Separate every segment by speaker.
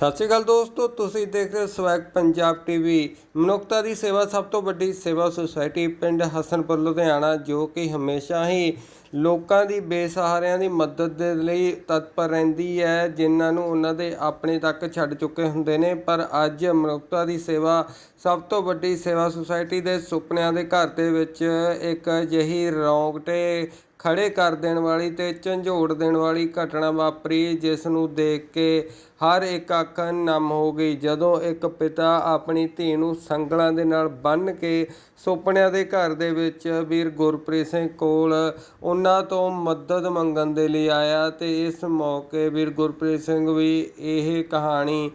Speaker 1: ਸਤਿ ਸ਼੍ਰੀ ਅਕਾਲ ਦੋਸਤੋ, ਤੁਸੀਂ ਦੇਖ ਰਹੇ ਹੋ ਸਵੈਗ ਪੰਜਾਬ ਟੀਵੀ ਮਨੁੱਖਤਾ ਦੀ ਸੇਵਾ ਸਭ ਤੋਂ ਵੱਡੀ ਸੇਵਾ ਸੁਸਾਇਟੀ ਪਿੰਡ ਹਸਨਪੁਰ, ਲੁਧਿਆਣਾ, ਜੋ ਕਿ ਹਮੇਸ਼ਾ ਹੀ ਲੋਕਾਂ ਦੀ ਬੇਸਹਾਰਿਆਂ ਦੀ ਮਦਦ ਦੇ ਲਈ ਤਤਪਰ ਰਹਿੰਦੀ ਹੈ, ਜਿਨ੍ਹਾਂ ਨੂੰ ਉਹਨਾਂ ਦੇ ਆਪਣੇ ਤੱਕ ਛੱਡ ਚੁੱਕੇ ਹੁੰਦੇ ਨੇ। ਪਰ ਅੱਜ ਮਨੁੱਖਤਾ ਦੀ ਸੇਵਾ ਸਭ ਤੋਂ ਵੱਡੀ ਸੇਵਾ ਸੁਸਾਇਟੀ ਦੇ ਸੁਪਨਿਆਂ ਦੇ ਘਰ ਦੇ ਵਿੱਚ ਇੱਕ ਅਜਿਹੀ ਰੌਂਗਟੇ ਖੜੇ ਕਰ ਦੇਣ ਵਾਲੀ ਤੇ ਝੰਜੋੜ ਦੇਣ ਵਾਲੀ ਘਟਨਾ ਵਾਪਰੀ, ਜਿਸ ਨੂੰ ਦੇਖ ਕੇ ਹਰ ਇੱਕ ਅੱਖ ਨਮ ਹੋ ਗਈ। ਜਦੋਂ ਇੱਕ ਪਿਤਾ ਆਪਣੀ ਧੀ ਨੂੰ ਸੰਗਲਾਂ ਦੇ ਨਾਲ ਬੰਨ੍ਹ ਕੇ ਸੁਪਨਿਆਂ ਦੇ ਘਰ ਦੇ ਵਿੱਚ ਵੀਰ ਗੁਰਪ੍ਰੀਤ ਸਿੰਘ ਕੋਲ ਉਹਨਾਂ ਤੋਂ ਮਦਦ ਮੰਗਣ ਦੇ ਲਈ ਆਇਆ ਤੇ ਇਸ ਮੌਕੇ ਵੀਰ ਗੁਰਪ੍ਰੀਤ ਸਿੰਘ ਵੀ ਇਹ ਕਹਾਣੀ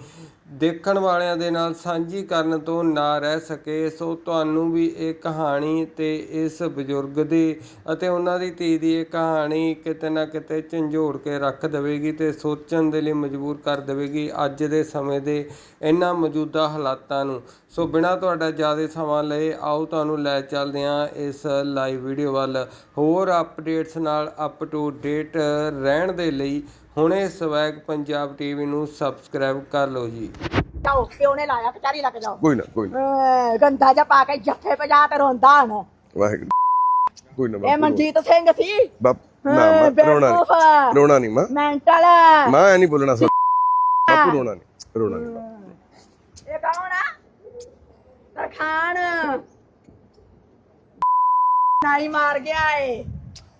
Speaker 1: ਦੇਖਣ ਵਾਲਿਆਂ ਦੇ ਨਾਲ ਸਾਂਝੀ ਕਰਨ ਤੋਂ ਨਾ ਰਹਿ ਸਕੇ, ਸੋ ਤੁਹਾਨੂੰ ਵੀ ਇਹ ਕਹਾਣੀ ਤੇ ਇਸ ਬਜ਼ੁਰਗ ਦੀ ਅਤੇ ਉਹਨਾਂ ਦੀ ਧੀ ਦੀ ਇਹ ਕਹਾਣੀ ਕਿਤੇ ਨਾ ਕਿਤੇ ਝੰਜੋੜ ਕੇ ਰੱਖ ਦੇਵੇਗੀ ਤੇ ਸੋਚਣ ਦੇ ਲਈ ਮਜਬੂਰ ਕਰ ਦੇਵੇਗੀ ਅੱਜ ਦੇ ਸਮੇਂ ਦੇ ਇਹਨਾਂ ਮੌਜੂਦਾ ਹਾਲਾਤਾਂ ਨੂੰ। ਸੋ ਬਿਨਾਂ ਤੁਹਾਡਾ ਜ਼ਿਆਦਾ ਸਮਾਂ ਲਏ, ਆਓ ਤੁਹਾਨੂੰ ਲੈ ਚੱਲਦੇ ਹਾਂ ਇਸ ਲਾਈਵ ਵੀਡੀਓ ਵੱਲ। ਹੋਰ ਅਪਡੇਟਸ ਨਾਲ ਅਪ ਟੂ ਡੇਟ ਰਹਿਣ ਦੇ ਲਈ ਹੁਣੇ ਸਵੈਗ ਪੰਜਾਬ ਟੀਵੀ ਨੂੰ ਸਬਸਕ੍ਰਾਈਬ ਕਰ ਲਓ ਜੀ।
Speaker 2: ਜਾਓ ਪਿਓ ਨੇ ਲਾਇਆ ਕਚਾਰੀ ਲੱਗ ਜਾਓ।
Speaker 3: ਕੋਈ ਨਾ ਕੋਈ ਨਾ।
Speaker 2: ਅਹ ਗੰਦਾ ਜਿਹਾ ਪਾ ਕੇ ਜੱਫੇ ਪਜਾ ਤੇ ਰੋਂਦਾ ਹਣ।
Speaker 3: ਵਾਹਿਗੁਰੂ। ਕੋਈ ਨਾ
Speaker 2: ਇਹ
Speaker 3: ਬਾਪੂ
Speaker 2: ਮਨਜੀਤ ਸਿੰਘ ਸੀ।
Speaker 3: ਬਾਪ ਨਾ
Speaker 2: ਹਾਂ,
Speaker 3: ਮਾਂ, ਰੋਣਾ
Speaker 2: ਬੇਵਕੂਫ।
Speaker 3: ਨਹੀਂ ਰੋਣਾ ਨਹੀਂ ਮਾਂ।
Speaker 2: ਮੈਂਟਲ।
Speaker 3: ਮਾਂ ਐ ਨਹੀਂ ਬੋਲਣਾ ਸੋ ਬਾਪੂ ਰੋਣਾ ਨਹੀਂ। ਰੋਣਾ ਨਹੀਂ ਬਾਪੂ।
Speaker 2: ਇਹ ਕੌਣ ਆ? ਤਰਖਾਨ ਨਾਈ ਮਾਰ ਗਿਆ ਏ।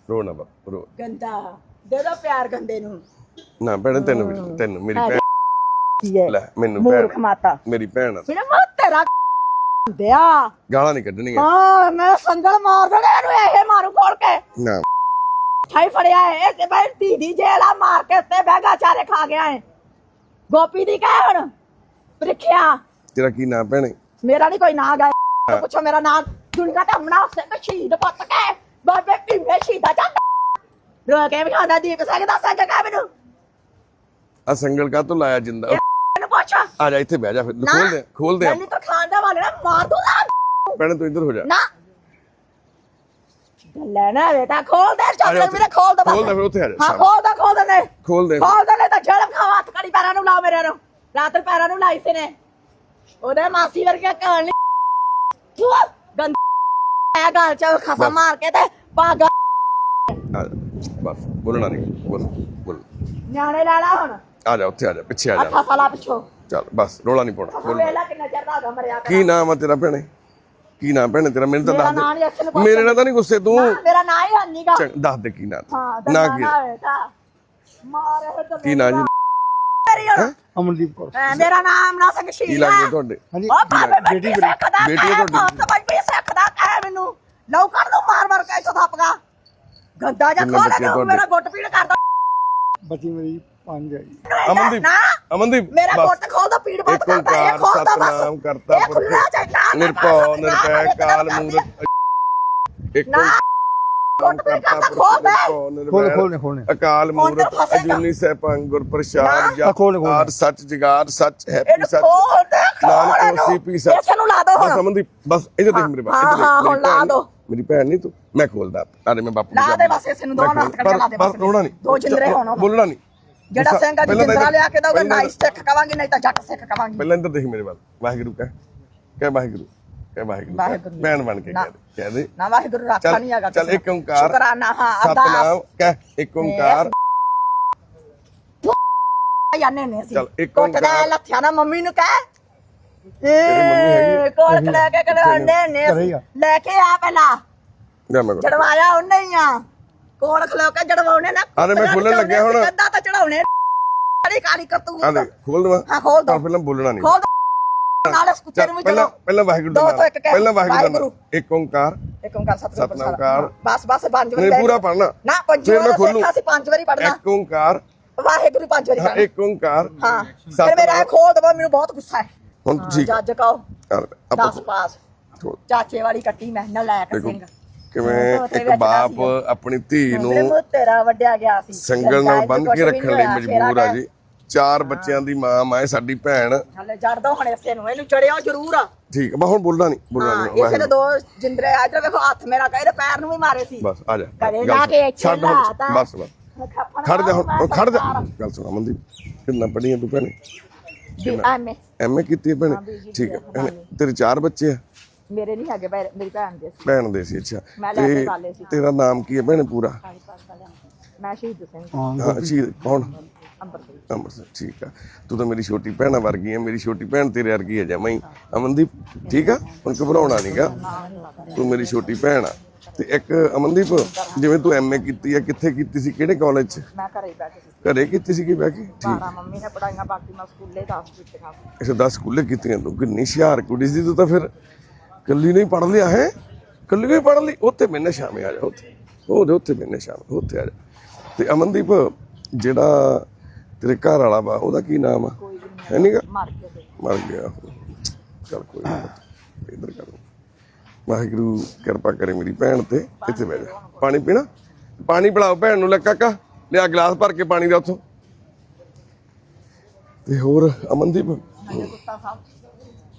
Speaker 3: ਰੋਣਾ ਬਾਪੂ ਰੋ।
Speaker 2: ਗੰਦਾ। ਦੇ ਦੋ ਪਿਆਰ ਗੰਦੇ ਨੂੰ।
Speaker 3: ਨਾ ਭੈਣ ਤੈਨੂੰ ਵੀ ਤੈਨੂੰ ਮੇਰੀ ਭੈਣ
Speaker 2: ਕੀ ਹੈ
Speaker 3: ਲੈ ਮੈਨੂੰ
Speaker 2: ਮੂਰਖ
Speaker 3: ਭੈਣ
Speaker 2: ਮਾਤਾ।
Speaker 3: ਮੇਰੀ ਭੈਣ ਆ।
Speaker 2: ਮੇਰੇ ਮਾ ਤੇਰਾ ਦਿਆ
Speaker 3: ਗਾਲਾਂ ਨਹੀਂ ਕੱਢਣੀਆਂ।
Speaker 2: ਹਾਂ ਮੈਂ ਸੰਗਲ ਮਾਰ ਦੇਣਾ ਇਹਨੂੰ ਇਹ ਮਾਰੂ ਕੋਲ ਕੇ।
Speaker 3: ਨਾ।
Speaker 2: ਛਾਈ ਫੜਿਆ ਹੈ ਇਹ ਤੇ ਬਈ ਦੀਦੀ ਜੇਲਾ ਮਾਰ ਕੇ ਤੇ ਬੈਗਾ ਚਾਰੇ ਖਾ ਗਿਆ ਹੈ ਗੋਪੀ ਦੀ ਕਹਿ ਹੁਣ ਪ੍ਰੀਖਿਆ।
Speaker 3: ਤੇਰਾ ਕੀ ਨਾਂ ਭੈਣੇ?
Speaker 2: ਮੇਰਾ ਨਹੀਂ ਕੋਈ ਨਾਂ ਗਾ। ਪੁੱਛੋ ਮੇਰਾ ਨਾਂ। ਦੁਨੀਆ ਤੇ ਹਮਣਾ ਉਸੇ ਤੇ ਸ਼ਹੀਦ ਪੁੱਤ ਕੇ। ਬਾਬੇ ਭੀਮੇ ਸ਼ਹੀਦਾ ਜਾਂਦਾ ਰੋ ਕੇ ਵੀ ਖਾਂਦਾ ਦੀਪ ਸਿੰਘ ਦਾ ਸੱਚ ਕਾ ਮੈਨੂੰ।
Speaker 3: ਆ ਸੰਗਲ ਕਾ ਤੋਂ ਲਾਇਆ ਜਿੰਦਾ।
Speaker 2: ਪੁੱਛ।
Speaker 3: ਆ ਜਾ ਇੱਥੇ ਬਹਿ ਜਾ ਫਿਰ ਖੋਲ ਦੇ ਖੋਲ ਦੇ
Speaker 2: ਮੈਨੂੰ ਤਾਂ ਖਾਂਦਾ ਵਾਲੇ ਨਾ ਮਾਰ ਦੂੰਗਾ
Speaker 3: ਭੈਣੇ ਤੂੰ ਇੱਧਰ ਹੋ ਜਾ।
Speaker 2: ਨਾ। ਲੈ ਨਾ ਬੇਟਾ ਖੋਲ ਦੇ ਚੱਲ ਮੇਰੇ ਖੋਲ ਦੇ
Speaker 3: ਖੋਲ ਦੇ ਫਿਰ ਉੱਥੇ ਆ ਜਾ
Speaker 2: ਹਾਂ। ਖੋਲ ਦੇ ਖੋਲ ਦੇ ਨੇ
Speaker 3: ਖੋਲ ਦੇ।
Speaker 2: ਖੋਲ ਦੇ ਨੇ ਤਾਂ ਜਲਮ ਖਾਵਾ ਹੱਥ ਕੜੀ ਪੈਰਾਂ ਨੂੰ ਲਾ ਮੇਰੇ ਨੂੰ। ਰਾਤ ਨੂੰ ਪੈਰਾਂ ਨੂੰ ਲਾਈ ਸੀ ਨੇ। ਉਹਦੇ ਮਾਸੀ ਵਰਗਾ ਕਹਾਣੀ ਤੂੰ ਗੰਦ ਆ ਗਾਲ ਚ ਖਸਾ ਮਾਰ ਕੇ ਤੇ ਪਾਗ
Speaker 3: ਬਸ ਬੋਲਣਾ ਨਹੀਂ ਬੋਲ ਬੋਲ।
Speaker 2: ਨਿਆਣੇ ਲਾ ਲਾ ਹੁਣ।
Speaker 3: ਆ ਜਾ ਉੱਥੇ ਆ ਜਾ ਪਿੱਛੇ ਆ ਜਾ।
Speaker 2: ਅੱਖਾਂ ਸਾਲਾ ਪਿੱਛੋਂ।
Speaker 3: ਚੱਲ ਬਸ ਰੋਲਾ ਨਹੀਂ ਪਾਉਣਾ ਬੋਲ
Speaker 2: ਵੇਲਾ ਕਿੰਨਾ ਚਿਰ ਦਾ ਮਰਿਆ ਕਰ
Speaker 3: ਕੀ ਨਾਮ ਆ ਤੇਰਾ ਭੈਣੇ? ਕੀ ਨਾਮ ਭੈਣੇ ਤੇਰਾ? ਮੈਨੂੰ ਤਾਂ
Speaker 2: ਮੇਰਾ
Speaker 3: ਦੱਸ
Speaker 2: ਨਾਂ
Speaker 3: ਦੇ
Speaker 2: ਨਹੀਂ ਅਸਲ ਪੁੱਛ
Speaker 3: ਮੇਰੇ ਨਾਲ ਤਾਂ ਨਹੀਂ ਗੁੱਸੇ ਤੂੰ।
Speaker 2: ਨਾ, ਮੇਰਾ ਨਾਂ ਹੀ ਹੰਨੀਗਾ
Speaker 3: ਚੰਗ- ਦੱਸ ਦੇ ਕੀ ਨਾਮ।
Speaker 2: ਹਾਂ
Speaker 3: ਨਾ ਕੀ।
Speaker 2: ਮਾਰੇ ਤਾਂ
Speaker 3: ਕੀ ਨਾਂ ਜੀ?
Speaker 2: ਮੇਰੀ।
Speaker 4: ਅਮਨਦੀਪ ਕੌਰ।
Speaker 2: ਮੇਰਾ ਨਾਮ ਨਾ ਸਿੰਘ
Speaker 3: ਕੀ
Speaker 2: ਸ਼ੀਲਾ
Speaker 3: ਲੱਗਦਾ ਤੁਹਾਡੇ?
Speaker 4: ਹਾਂਜੀ
Speaker 2: ਉਹ ਬਾਬੇ
Speaker 4: ਬੇਟੀ
Speaker 2: ਸਿੱਖਦਾ
Speaker 3: ਬੇਟੀ ਹੈ ਤੁਹਾਡੀ?
Speaker 2: ਤਾਂ ਬਈ ਸਿੱਖਦਾ ਕਹਿ ਮੈਨੂੰ। ਲਓ ਕਰ ਦੋ ਮਾਰ ਮਾਰ ਕੇ ਇੱਥੋਂ ਥੱਪਗਾ। ਗੰਦਾ ਜਿਹਾ
Speaker 3: ਕਿੰਨੇ
Speaker 2: ਖੋਲ
Speaker 3: ਬੱਚੇ
Speaker 2: ਦੇ
Speaker 3: ਤੁਹਾਡੇ?
Speaker 2: ਮੇਰਾ ਗੁੱਟ ਪੀੜ ਕਰਦਾ।
Speaker 4: ਬੱਚੀ ਮੇਰੀ ਪੰਜ ਹੈ ਜੀ
Speaker 3: ਅਮਨਦੀਪ
Speaker 2: ਨਾ
Speaker 3: ਅਮਨਦੀਪ
Speaker 2: ਮੇਰਾ
Speaker 3: ਬਸ
Speaker 2: ਗੁੱਟ ਖੋਲ ਦੋ ਪੀੜ ਬਹੁਤ
Speaker 3: ਇੱਕ
Speaker 2: ਕਰਦਾ ਇਹ
Speaker 3: ਓੰਕਾਰ
Speaker 2: ਖੋਲਦਾ ਬਸ
Speaker 3: ਸਤਨਾਮ ਕਰਤਾ
Speaker 2: ਇਹ ਖੁੱਲਾ ਚਾਹੀਦਾ
Speaker 3: ਨਿਰਭਉ ਨਿਰਭੈ ਕਾਲ ਮੂਰਤ ਇੱਕ
Speaker 2: ਨਾ ਗੁੱਟ ਪੀੜ ਕਰਦਾ ਖੋਲ ਦੇ
Speaker 4: ਖੋਲ ਖੋਲਨੇ ਖੋਲਨੇ
Speaker 3: ਅਕਾਲ ਮੂਰਤ। ਅਜੂਨੀ ਸੈਭੰ ਗੁਰ ਪ੍ਰਸਾਦ
Speaker 4: ਨਾ, ਖੋਲ, ਖੋਲ।
Speaker 3: ਆਰ ਸੱਚ ਜਗਾਰ ਸੱਚ ਹੈਪੀ
Speaker 2: ਇਹਨੂੰ
Speaker 3: ਸੱਚ
Speaker 2: ਖੋਲ ਦੇ ਖੋਲ
Speaker 3: ਨਾਨਕ
Speaker 2: ਇਹਨੂੰ।
Speaker 3: ਪੀ ਸੱਚ
Speaker 2: ਇਸ ਨੂੰ ਲਾ ਦੋ
Speaker 3: ਬਸ
Speaker 2: ਹੁਣ
Speaker 3: ਅਮਨਦੀਪ ਬਸ ਇੱਧਰ ਦੇਖ ਮੇਰੇ ਬਾਪ
Speaker 2: ਹਾਂ,
Speaker 3: ਇੱਧਰ ਦੇਖ,
Speaker 2: ਹਾਂ,
Speaker 3: ਮੇਰੀ
Speaker 2: ਹੁਣ ਲਾ
Speaker 3: ਭੈਣ
Speaker 2: ਦੋ।
Speaker 3: ਮੇਰੀ ਭੈਣ ਨਹੀਂ ਤੂੰ ਮੈਂ ਖੋਲਦਾ ਅਰੇ ਮੈਂ ਬਾਪੂ
Speaker 2: ਲਾ
Speaker 3: ਨੂੰ
Speaker 2: ਦੇ। ਬਸ ਇਸ ਨੂੰ ਦੋ
Speaker 3: ਮੈਂ
Speaker 2: ਹੱਥ
Speaker 3: ਖੋਲ-
Speaker 2: ਕੱਢ ਲਾ ਦੇ
Speaker 3: ਬਸ ਰੋਣਾ ਨਹੀਂ
Speaker 2: ਦੋ ਜਿੰਦਰੇ ਹੋਣ ਹੁਣ।
Speaker 3: ਬੋਲਣਾ ਨਹੀਂ
Speaker 2: ਜਿਹੜਾ ਸਿੰਘ ਅੱਜ ਜਿੰਦਰਾ ਲਿਆ ਕੇ
Speaker 3: ਪਹਿਲਾਂ
Speaker 2: ਨਾਈਸ ਸਿੱਖ ਕਵਾਂਗੇ ਨਹੀਂ ਤਾਂ ਜੱਟ ਸਿੱਖ ਕਵਾਂਗੇ
Speaker 3: ਪਹਿਲਾਂ ਇੱਧਰ ਦੇਖ ਮੇਰੇ ਵੱਲ ਵਾਹਿਗੁਰੂ ਕਹਿ ਕਹਿ ਵਾਹਿਗੁਰੂ ਕਹਿ ਵਾਹਿਗੁਰੂ। ਭੈਣ ਬਣ ਕੇ। ਕਹਿ ਦੇ ਕਹਿ ਦੇ
Speaker 2: ਨਾ ਵਾਹਿਗੁਰੂ ਰਾਖਾ ਨਹੀਂ ਹੈਗਾ
Speaker 3: ਚੱਲ ਇੱਕ। ਓੰਕਾਰ
Speaker 2: ਸ਼ੁਕਰਾਨਾ ਹਾਂ
Speaker 3: ਸਤਨਾਮ ਕਹਿ ਇੱਕ ਓੰਕਾਰ
Speaker 2: ਜਾਣੇ ਨੇ ਅਸੀਂ
Speaker 3: ਚੱਲ, ਇੱਕ ਓਂਕਾਰ।
Speaker 2: ਲੱਥਿਆ ਨਾ ਮੰਮੀ ਨੂੰ ਕਹਿ ਏ ਕੋਲ ਖੜਾ ਕੇ ਕਰਾਉਂਦੇ ਨੇ। ਲੈ ਕੇ ਆ ਪਹਿਲਾਂ। ਜੜਵਾਇਆ ਉਹਨੇ ਹੀ ਆ ਕੋਲ ਖਲੋ ਕੇ ਜੜਵਾਉਣੇ ਨਾ
Speaker 3: ਲੈ ਮੈਂ ਖੋਲਣ ਲੱਗਿਆ ਹੁਣ।
Speaker 2: ਕੰਦਾ ਤਾਂ ਚੜਾਉਣੇ ਕਾਲੀ ਕਾਲੀ ਕਰਤੂ
Speaker 3: ਆ ਦੇ ਖੋਲ ਦਵਾ।
Speaker 2: ਹਾਂ ਖੋਲ ਦੋ
Speaker 3: ਪਹਿਲਾਂ ਬੋਲਣਾ ਨਹੀਂ।
Speaker 2: ਖੋਲ ਦੋ ਨਾਲ ਇਸ ਕੁੱਤੇ
Speaker 3: ਚੱਲ,
Speaker 2: ਨੂੰ ਵੀ
Speaker 3: ਪਹਿਲਾਂ
Speaker 2: ਚਲੋ
Speaker 3: ਪਹਿਲਾਂ ਵਾਹਿਗੁਰੂ ਦਾ
Speaker 2: ਦੋ
Speaker 3: ਨਾਮ।
Speaker 2: ਤੋਂ ਇੱਕ ਕਹਿ।
Speaker 3: ਪਹਿਲਾਂ ਵਾਹਿਗੁਰੂ ਦਾ ਨਾਮ।
Speaker 2: ਵਾਹਿਗੁਰੂ।
Speaker 3: ਇੱਕ ਓੰਕਾਰ।
Speaker 2: ਇੱਕ ਓੰਕਾਰ ਸਤਿਨਾਮ
Speaker 3: ਸਤਿਨਾਮ ਕਾਰ।
Speaker 2: ਬਸ ਬਸ ਪੰਜ ਵਾਰੀ
Speaker 3: ਨਹੀਂ
Speaker 2: ਲੈ
Speaker 3: ਪੂਰਾ
Speaker 2: ਲਈ।
Speaker 3: ਪੜਨਾ
Speaker 2: ਨਾ ਪੰਜ
Speaker 3: ਫਿਰ ਮੈਂ
Speaker 2: ਵਾਰੀ
Speaker 3: ਖੋਲੂ।
Speaker 2: ਸਿੱਖਾ ਸੀ ਪੰਜ ਵਾਰੀ ਪੜਨਾ
Speaker 3: ਇੱਕ ਓੰਕਾਰ।
Speaker 2: ਵਾਹਿਗੁਰੂ ਪੰਜ ਵਾਰੀ
Speaker 3: ਹਾਂ
Speaker 2: ਪੜਨਾ
Speaker 3: ਇੱਕ ਓੰਕਾਰ।
Speaker 2: ਹਾਂ। ਫਿਰ
Speaker 3: ਸਤਿਨਾਮ।
Speaker 2: ਮੇਰਾ ਇਹ ਖੋਲ ਦਵਾ ਮੈਨੂੰ ਬਹੁਤ ਗੁੱਸਾ ਹੈ।
Speaker 3: ਹੁਣ ਠੀਕ
Speaker 2: ਜੱਜ ਕਹੋ।
Speaker 3: ਚੱਲ, ਆਪਾਂ
Speaker 2: 10 ਪਾਸ।
Speaker 3: ਖੋਲ।
Speaker 2: ਚਾਚੇ ਵਾਲੀ ਕੱਟੀ ਮੈਂ ਨਲਾਇਕ ਸਿੰਘ।
Speaker 3: ਕਿਵੇਂ ਇੱਕ ਬਾਪ। ਆਪਣੀ ਧੀ ਨੂੰ
Speaker 2: ਤੇਰਾ ਵੱਡਿਆ ਗਿਆ ਸੀ।
Speaker 3: ਸੰਗਲ ਨਾਲ ਬੰਨ ਕੇ ਰੱਖਣ ਲਈ ਮਜਬੂਰ ਆ ਜੀ। ਚਾਰ ਬੱਚਿਆਂ ਦੀ ਮਾਂ ਮਾਏ ਸਾਡੀ ਭੈਣ।
Speaker 2: ਹਲੇ ਜੜ ਦੋ ਹੁਣ ਇਸੇ ਨੂੰ ਇਹਨੂੰ ਚੜਿਓ ਜ਼ਰੂਰ ਆ।
Speaker 3: ਠੀਕ ਆ ਬਸ ਹੁਣ ਬੋਲਣਾ ਨਹੀਂ ਬੋਲਣਾ ਨਹੀਂ
Speaker 2: ਇਸੇ ਨੇ ਦੋ ਜਿੰਦਰੇ ਇਧਰ ਵੇਖੋ ਹੱਥ ਮੇਰਾ ਕਹਿੰਦੇ ਪੈਰ ਨੂੰ ਵੀ ਮਾਰੇ ਸੀ।
Speaker 3: ਬਸ ਆ ਜਾ
Speaker 2: ਜਾ
Speaker 3: ਸੁਣ।
Speaker 2: ਕੇ
Speaker 3: ਛੱਡ। ਬਸ ਬਸ। ਖੜ ਜਾ ਹੁਣ ਖੜ ਜਾ। ਗੱਲ ਸੁਣਾ ਮਨਦੀਪ ਕਿੰਨਾ ਪੜੀਆਂ ਤੂੰ ਭੈਣੇ?
Speaker 2: ਜੀ ਐਮਏ
Speaker 3: ਐਮਏ ਕੀਤੀ ਭੈਣੇ? ਠੀਕ ਹੈ ਤੇਰੇ ਚਾਰ ਬੱਚੇ ਆ?
Speaker 2: ਮੇਰੇ ਨਹੀਂ ਹੈਗੇ ਭੈ- ਮੇਰੀ ਭੈਣ ਦੇ ਸੀ।
Speaker 3: ਭੈਣ ਦੇ ਸੀ ਅੱਛਾ।
Speaker 2: ਮੈਂ ਲੈ ਕੇ
Speaker 3: ਤੇ
Speaker 2: ਪਾਲੇ ਸੀ।
Speaker 3: ਤੇਰਾ ਨਾਮ ਕੀ ਹੈ ਭੈਣੇ ਪੂਰਾ?
Speaker 2: ਮੈਂ ਸ਼ਹੀਦ ਸਿੰਘ।
Speaker 4: ਹਾਂ
Speaker 3: ਸ਼ਹੀਦ ਕੌਣ?
Speaker 2: ਅੰਬਰਸਰ
Speaker 3: ਅੰਮ੍ਰਿਤਸਰ ਠੀਕ ਆ। ਤੂੰ ਤਾਂ ਮੇਰੀ ਛੋਟੀ ਭੈਣਾ ਵਰਗੀ ਹੈ ਮੇਰੀ ਛੋਟੀ ਭੈਣ ਤੇਰੇ ਵਰਗੀ ਹੈ ਜਮਾਂ ਹੀ। ਅਮਨਦੀਪ ਠੀਕ ਆ? ਹੁਣ ਘਬਰਾਉਣਾ ਨਹੀਂਗਾ ਤੂੰ ਮੇਰੀ ਛੋਟੀ ਭੈਣ ਆ। ਤੇ ਇੱਕ ਅਮਨਦੀਪ ਜਿਵੇਂ ਤੂੰ ਐਮਏ ਕੀਤੀ ਆ ਕਿੱਥੇ ਕੀਤੀ ਸੀ? ਕਿਹੜੇ ਕਾਲਜ 'ਚ?
Speaker 2: ਮੈਂ ਘਰੇ ਹੀ ਬੈਠੀ ਸੀ।
Speaker 3: ਘਰੇ ਕੀਤੀ ਸੀ ਕਿ ਬਹਿ ਕੇ? ਠੀਕ।
Speaker 2: ਸਾਰਾ ਮੰਮੀ ਨੇ ਪੜਾਈਆਂ ਬਾਕੀ ਮੈਂ ਸਕੂਲੇ ਦੱਸ ਦਿੱਤੀਆਂ।
Speaker 3: ਅੱਛਾ 10 ਸਕੂਲੇ ਕੀਤੀਆਂ ਤੂੰ? ਕਿੰਨੀ ਹੁਸ਼ਿਆਰ ਕੁੜੀ ਸੀ ਤੂੰ ਤਾਂ ਫਿਰ। ਕੱਲੀ ਨਹੀਂ ਪੜ ਲਿਆ ਹੈ ਕੱਲੀ ਨਹੀਂ ਪੜ ਲਈ ਉੱਥੇ ਮੈਨੇ ਸ਼ਾਮੇ ਆ ਜਾ ਉੱਥੇ। ਉਹਦੇ ਉੱਥੇ ਮੈਨੇ ਸ਼ਾਮੇ ਉੱਥੇ ਆ ਜਾ। ਤੇ ਅਮਨਦੀਪ ਜਿਹੜਾ ਤੇਰੇ ਘਰ ਵਾਲਾ ਵਾ ਉਹਦਾ ਕੀ ਨਾਮ ਆ? ਹੈ ਨਹੀਂਗਾ
Speaker 2: ਮਰ
Speaker 3: ਗਿਆ। ਚੱਲ ਕੋਈ ਨਾ ਇਧਰ ਕਰ। ਵਾਹਿਗੁਰੂ ਕਿਰਪਾ ਕਰੇ ਮੇਰੀ ਭੈਣ ਤੇ ਇੱਥੇ ਬਹਿ ਜਾ। ਪਾਣੀ ਪੀਣਾ? ਪਾਣੀ ਪਿਲਾਓ ਭੈਣ ਨੂੰ ਲੈ ਕਾਕਾ। ਲਿਆ ਗਲਾਸ ਭਰ ਕੇ ਪਾਣੀ ਦਾ ਉੱਥੋਂ। ਤੇ ਹੋਰ ਅਮਨਦੀਪ?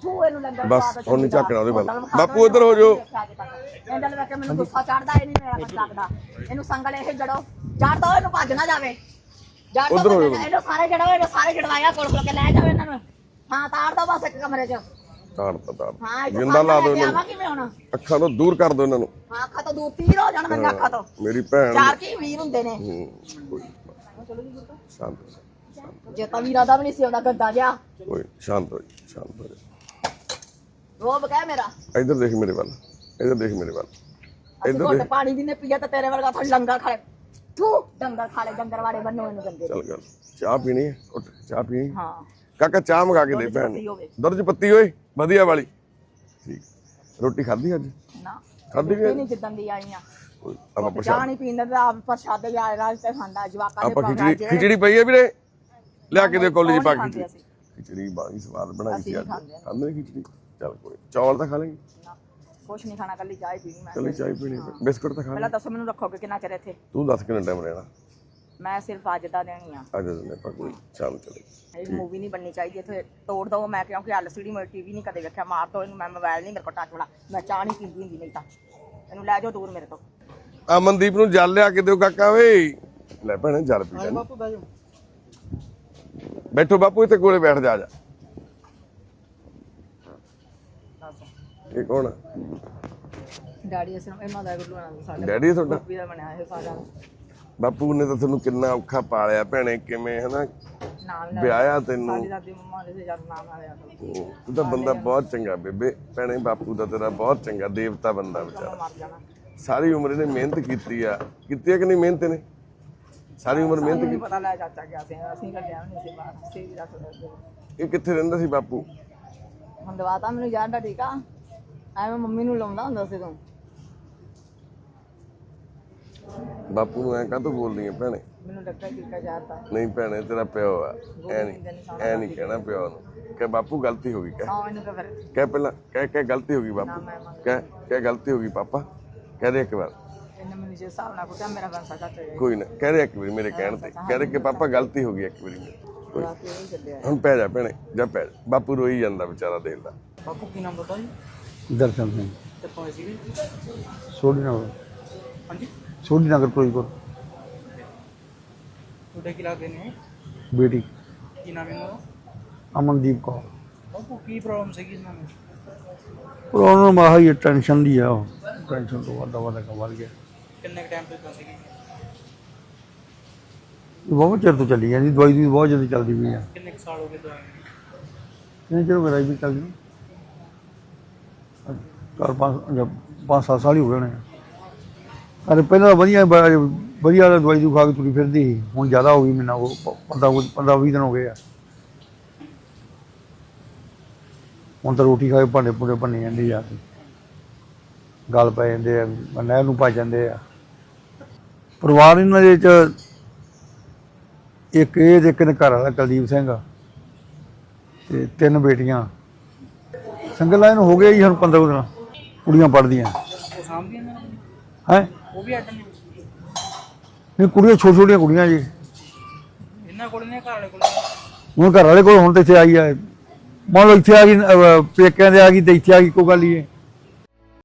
Speaker 2: ਤੂੰ ਇਹਨੂੰ ਲੰਗਰ
Speaker 3: ਬਸ,
Speaker 2: ਦੇ
Speaker 3: ਹੁਣ ਨੀ
Speaker 2: ਚੰਗੀ
Speaker 3: ਝਾਕਣਾ ਉਹਦੇ ਵੱਲ। ਬਾਪੂ ਇੱਧਰ ਹੋ ਜਾਓ।
Speaker 2: ਇਹਦੇ ਵੇਖ ਕੇ ਮੈਨੂੰ ਗੁੱਸਾ ਚੜਦਾ ਇਹ ਨਹੀਂ ਮੇਰਾ ਕੁਝ ਲੱਗਦਾ ਇਹਨੂੰ ਸੰਗਲ ਇਹ ਜੜੋ। ਜੜ ਦੋ ਇਹਨੂੰ ਭੱਜ ਨਾ ਜਾਵੇ।
Speaker 3: ਉੱਧਰ ਹੋ
Speaker 2: ਦੋ
Speaker 3: ਜਾਓ।
Speaker 2: ਇਹਨੂੰ ਸਾਰੇ ਜੜੋ ਇਹਨੂੰ ਸਾਰੇ ਜੜਵਾਇਆ ਕੋਲ ਕੋਲ ਕੇ ਲੈ ਜਾਓ ਇਹਨਾਂ ਨੂੰ। ਹਾਂ ਤਾੜ ਦੋ ਬਸ ਇੱਕ ਕਮਰੇ 'ਚ।
Speaker 3: ਤਾੜ ਤਾੜ। ਜਿੰਦਾ ਲਾ
Speaker 2: ਆਵਾ
Speaker 3: ਇਹਨਾਂ
Speaker 2: ਕਿਵੇਂ ਹੁਣ?
Speaker 3: ਨੂੰ ਅੱਖਾਂ ਤੋਂ ਦੂਰ ਕਰ ਦਿਓ ਇਹਨਾਂ ਨੂੰ।
Speaker 2: ਹਾਂ ਅੱਖਾਂ ਤੋਂ ਦੂਰ ਤੀਰ ਹੋ ਜਾਣ ਮੇਰੀਆਂ ਅੱਖਾਂ ਤੋਂ।
Speaker 3: ਮੇਰੀ ਭੈਣ
Speaker 2: ਚਾਰ ਕੀ ਵੀਰ ਹੁੰਦੇ ਨੇ।
Speaker 3: ਹੂੰ, ਕੋਈ ਨਾ। ਸ਼ਾਂਤ ਹੋ ਜਾ,
Speaker 2: ਜੇ ਤਾਂ ਵੀਰਾਂ ਦਾ ਵੀ ਨਹੀਂ ਸੀ ਆਉਂਦਾ ਗੱਦਾ ਜਿਹਾ।
Speaker 3: ਕੋਈ ਸ਼ਾਂਤ ਹੋ ਜਾ, ਸ਼ਾਂਤ ਹੋ ਜਾ।
Speaker 2: ਰੋਬ ਕਹਿ ਮੇਰਾ।
Speaker 3: ਇੱਧਰ ਦੇਖ ਮੇਰੇ ਵੱਲ ਇੱਧਰ ਦੇਖ ਮੇਰੇ ਵੱਲ। ਇੱਧਰ
Speaker 2: ਘੁੱਟ
Speaker 3: ਦੇਖ।
Speaker 2: ਪਾਣੀ ਦੀ ਨੇ ਪੀਆ ਤੇ ਤੇਰੇ ਵਰਗਾ ਥੋੜੀ ਲੰਗਰ ਖਾਲੇ ਤੂੰ ਡੰਗਰ ਖਾਲੇ ਡੰਗਰ ਵਾਲੇ ਬੰਨੋ ਇਹਨੂੰ ਗੰਦੇ
Speaker 3: ਚੱਲ ਗੱਲ ਚਾਹ ਪੀਣੀ ਹੈ? ਉੱਠ ਚਾਹ ਪੀਣੀ?
Speaker 2: ਹਾਂ।
Speaker 3: ਕਾਕਾ ਚਾਹ ਮੰਗਾ ਕੇ ਦੇ ਭੈਣ
Speaker 2: ਪੱਤੀ
Speaker 3: ਨੂੰ।
Speaker 2: ਹੋਵੇ।
Speaker 3: ਦੁੱਧ ਚ ਪੱਤੀ ਓਏ ਵਧੀਆ ਵਾਲੀ। ਠੀਕ। ਰੋਟੀ ਖਾਧੀ ਅੱਜ?
Speaker 2: ਨਾ।
Speaker 3: ਖਾਧੀ ਵੀ?
Speaker 2: ਨਹੀਂ ਜਿੱਦਣ ਦੀ ਆਈਆਂ
Speaker 3: ਕੋਈ ਆਪਾਂ
Speaker 2: ਚਾਹ
Speaker 3: ਪ੍ਰਸ਼ਾਦ
Speaker 2: ਨਹੀਂ ਪੀਂਦਾ ਤੇ ਆਪ ਪ੍ਰਸ਼ਾਦ ਗਿਆ ਰਾਜ ਤੇ ਖਾਂਦਾ ਜਵਾਕਾਂ ਦੇ
Speaker 3: ਆਪਾਂ ਖਿਚੜੀ ਖਿਚੜੀ ਪਈ ਹੈ ਵੀਰੇ? ਲਿਆ ਕੇ ਦੇ ਕੋਲੀ ਚ ਪਾ ਕੇ ਖਿਚੜੀ ਖਿਚੜੀ ਬਾਹਲੀ ਸਵਾਦ ਬਣਾਈ ਸੀ ਅੱਜ।
Speaker 2: ਖਾਂਦੇ।
Speaker 3: ਖਿਚੜੀ? ਚੱਲ ਕੋਈ ਚੌਲ ਤਾਂ ਖਾ ਲੈਂਗੇ।
Speaker 2: ਨਾ, ਕੁਛ ਨਹੀਂ ਖਾਣਾ ਕੱਲੀ ਚਾਹ ਹੀ ਪੀਣੀ ਮੈਂ।
Speaker 3: ਚੱਲ ਚਾਹ ਪੀਣੀ। ਬਿਸਕੁਟ ਤਾਂ ਖਾ ਲੈ
Speaker 2: ਪਹਿਲਾਂ ਦੱਸੋ ਮੈਨੂੰ ਰੱਖੋਗੇ ਕਿੰਨਾ ਚਿਰ ਇੱਥੇ।
Speaker 3: ਤੂੰ ਦੱਸ ਕਿੰਨਾ ਟਾਈਮ ਰਹਿਣਾ।
Speaker 2: ਮੈਂ ਸਿਰਫ ਅੱਜ ਦਾ ਦੇਣੀ ਆ।
Speaker 3: ਅੱਜ ਦਿਨ ਆਪਾਂ ਕੋਈ ਸ਼ਾਮ ਚਲੇ
Speaker 2: ਇਹ ਮੂਵੀ ਨਹੀਂ ਬਣਨੀ ਚਾਹੀਦੀ ਇੱਥੇ। ਤੋੜ ਦੋ ਮੈਂ ਕਿਉਂਕਿ ਐਲਸੀਡੀ ਮੈਂ ਟੀਵੀ ਨਹੀਂ ਕਦੇ ਵੇਖਿਆ। ਮਾਰ ਦੋ ਇਹਨੂੰ ਮੈਂ ਮੋਬਾਈਲ ਨਹੀਂ ਮੇਰੇ ਕੋਲ ਟੱਚ ਵਾਲਾ। ਮੈਂ ਚਾਹ ਨਹੀਂ ਪੀਂਦੀ ਹੁੰਦੀ ਨਹੀਂ ਤਾਂ। ਇਹਨੂੰ ਲੈ ਜਾਓ ਦੂਰ ਮੇਰੇ ਤੋਂ।
Speaker 3: ਅਮਨਦੀਪ ਨੂੰ ਜਲ ਲਿਆ ਕੇ ਦਿਓ ਕਾਕਾ ਵੇ। ਲੈ ਭੈਣੇ ਜਲ ਪੀ
Speaker 4: ਬਾਪੂ ਜਾਓ।
Speaker 3: ਬੈਠੋ ਬਾਪੂ ਇੱਥੇ ਕੋਲੇ ਬੈਠ ਜਾ ਆ ਜਾ। ਇਹ ਕੌਣ ਆ?
Speaker 2: ਡੈਡੀ ਸਾਡੇ
Speaker 3: ਤੁਹਾਡਾ?
Speaker 2: ਵੀ ਦਾ ਬਣਿਆ ਇਹ ਸਾਡਾ
Speaker 3: ਬਾਪੂ ਨੇ ਤਾਂ ਤੁਹਾਨੂੰ ਕਿੰਨਾ ਔਖਾ ਪਾਲਿਆ ਭੈਣੇ ਕਿਵੇਂ ਹਨਾ?
Speaker 2: ਨਾਮ
Speaker 3: ਵਿਆਹਿਆ ਤੈਨੂੰ?
Speaker 2: ਸਾਡੀ ਦਾਦੀ ਮੰਮਾ ਦੇ ਜਦ ਨਾਮ ਆ ਰਿਹਾ
Speaker 3: ਤੂੰ ਤਾਂ ਬੰਦਾ ਬਹੁਤ ਚੰਗਾ ਬੇਬੇ। ਭੈਣੇ ਬਾਪੂ ਦਾ ਤੇਰਾ ਬਹੁਤ ਚੰਗਾ ਦੇਵਤਾ ਬੰਦਾ ਵਿਚਾਰਾ।
Speaker 2: ਮਰ ਜਾਣਾ।
Speaker 3: ਸਾਰੀ ਉਮਰ ਇਹਨੇ ਮਿਹਨਤ ਕੀਤੀ ਆ। ਕੀਤੀ ਆ ਕਿ ਨਹੀਂ ਮਿਹਨਤ ਨੇ ਸਾਰੀ ਉਮਰ ਮਿਹਨਤ
Speaker 2: ਮੈਨੂੰ ਪਤਾ ਲੈ ਚਾਚਾ ਗਿਆ ਸੀ ਅਸੀਂ ਕੱਢਿਆ ਨਹੀਂ ਸੀ ਬਾਹਰ।
Speaker 3: ਕੀਤੀ ਇਹ ਕਿੱਥੇ ਰਹਿੰਦਾ ਸੀ ਬਾਪੂ?
Speaker 2: ਹੁਣ ਦਵਾਤਾ ਮੈਨੂੰ ਯਾਦ ਦਾ ਠੀਕ ਆ? ਐਵੇਂ ਮੰਮੀ ਨੂੰ ਲਾਉਂਦਾ ਹੁੰਦਾ ਸੀ ਤੂੰ।
Speaker 3: ਬਾਪੂ ਨੂੰ ਐਂ ਕਾਹਤੋਂ ਬੋਲਦੀ ਆ ਭੈਣੇ?
Speaker 2: ਮੈਨੂੰ ਲੱਗਾ ਕਿ ਕਾ ਯਾਦ ਤਾਂ।
Speaker 3: ਨਹੀਂ ਭੈਣੇ ਤੇਰਾ ਪਿਓ ਆ। ਐ ਨਹੀਂ ਐ ਨਹੀਂ ਕਹਿਣਾ ਪਿਓ ਨੂੰ। ਕਿ ਬਾਪੂ ਗਲਤੀ ਹੋ ਗਈ ਕਹਿ।
Speaker 2: ਨਾ ਇਹਨੂੰ ਫਿਰ
Speaker 3: ਕਹਿ ਪਹਿਲਾਂ ਕਹਿ ਕਹਿ ਗਲਤੀ ਹੋ ਗਈ ਬਾਪੂ। ਕਹਿ ਕਹਿ ਗਲਤੀ ਹੋ ਗਈ ਪਾਪਾ। ਕਹਿ ਦੇ ਇੱਕ ਵਾਰ। ਕੋਈ ਨਾ ਕਹਿ ਦੇ ਇੱਕ ਵਾਰੀ ਮੇਰੇ ਕਹਿਣ ਤੇ। ਕਹਿ ਦੇ ਕਿ ਪਾਪਾ ਗਲਤੀ ਹੋ ਗਈ ਇੱਕ ਵਾਰੀ ਮੇਰੀ। ਹੁਣ ਪੈ ਜਾ ਭੈਣੇ ਜਾ ਪੈ ਬਾਪੂ ਰੋਈ ਜਾਂਦਾ ਵਿਚਾਰਾ ਦੇਖਦਾ
Speaker 2: ਬਾਪੂ ਕੀ ਨਾਮ ਬਤਾ ਜੀ?
Speaker 4: ਦਰਸ਼ਨ ਸਿੰਘ।
Speaker 2: ਤੇ ਪਹੁੰਚ ਗਏ
Speaker 4: ਸੋਢੀ ਨਗਰ
Speaker 2: ਹਾਂਜੀ?
Speaker 4: ਸੋਢੀ ਨਗਰ ਫਿਰੋਜ਼ਪੁਰ
Speaker 2: ਤੁਹਾਡੇ ਕੀ ਲੱਗਦੇ ਨੇ?
Speaker 4: ਬੇਟੀ।
Speaker 2: ਕੀ ਨਾਮ ਹੈ ਉਹਦਾ
Speaker 4: ਅਮਨਦੀਪ ਕੌਰ।
Speaker 2: ਬਾਪੂ ਕੀ ਪ੍ਰੋਬਲਮ ਸੀਗੀ ਇਸ ਨਾਲ
Speaker 4: ਪਰ ਉਹਨਾਂ ਨੂੰ ਮਾਹਾ ਹੀ ਟੈਨਸ਼ਨ ਦੀ ਆ ਟੈਨਸ਼ਨ ਤੋਂ ਵੱਧ ਵੱਧ ਕੇ ਵੱਧ ਗਿਆ।
Speaker 2: ਕਿੰਨੇ ਟਾਈਮ ਤੋਂ ਸੀਗੀ?
Speaker 4: ਬਹੁਤ ਚਿਰ ਤੋਂ ਚੱਲੀ ਜਾਂਦੀ ਦਵਾਈ ਦੀ ਬਹੁਤ ਜਲਦੀ ਚੱਲਦੀ ਪਈ ਆ।
Speaker 2: ਕਿੰਨੇ ਕੁ ਸਾਲ ਹੋ ਗਏ ਦਵਾਈ
Speaker 4: ਇਹ ਚਲੋ ਮੇਰਾ ਵੀ ਚੱਲਦੀ। ਨੂੰ ਚਾਰ ਪੰਜ ਪੰਜ ਸੱਤ ਸਾਲ ਹੀ ਹੋ ਗਏ ਨੇ ਅਰੇ ਪਹਿਲਾਂ ਤਾਂ ਵਧੀਆ ਵਧੀਆ ਦਵਾਈ ਦੂ ਖਾ ਕੇ ਤੁਰੀ ਫਿਰਦੀ ਸੀ। ਹੁਣ ਜ਼ਿਆਦਾ ਹੋ ਗਈ ਮਹੀਨਾ ਉਹ 15 15 20 ਦਿਨ ਹੋ ਗਏ ਆ। ਹੁਣ ਤਾਂ ਰੋਟੀ ਖਾ ਕੇ ਭਾਂਡੇ ਭੁੰਡੇ ਭੰਨੇ ਜਾਂਦੇ ਜਾ ਕੇ ਗੱਲ ਪੈ ਜਾਂਦੇ ਆ, ਨਹਿਰ ਨੂੰ ਭੱਜ ਜਾਂਦੇ ਆ। ਪਰਿਵਾਰ ਇਹਨਾਂ ਦੇ ਚ ਇੱਕ ਇਹ ਤੇ ਇੱਕ ਘਰ ਵਾਲਾ ਕੁਲਦੀਪ ਸਿੰਘ ਆ। ਤੇ ਤਿੰਨ ਬੇਟੀਆਂ। ਸੰਗਲ ਲਾਈਨ ਹੋ ਗਿਆ ਜੀ ਹੁਣ 15 ਦਿਨ। ਕੁੜੀਆਂ ਪੜਦੀਆਂ
Speaker 2: ਉਹ ਸਾਹਮਣੇ ਨੇ
Speaker 4: ਹੈ?
Speaker 2: ਉਹ ਵੀ ਅੱਡ ਨੇ
Speaker 4: ਨਹੀਂ ਕੁੜੀਆਂ ਛੋਟੀਆਂ ਛੋਟੀਆਂ ਕੁੜੀਆਂ ਜੀ।
Speaker 2: ਇਹਨਾਂ ਕੋਲ ਨੇ ਘਰ ਵਾਲੇ ਕੋਲ
Speaker 4: ਹੁਣ ਘਰ ਵਾਲੇ ਕੋਲ ਹੁਣ ਤੇ ਇੱਥੇ ਆਈ ਆ। ਮੰਨ ਲਓ ਇੱਥੇ ਆ ਗਈ ਅਹ, ਪੇਕਿਆਂ ਦੇ ਆ ਗਈ ਤੇ ਇੱਥੇ ਆ ਗਈ ਕੋਈ ਗੱਲ ਹੀ ਹੈ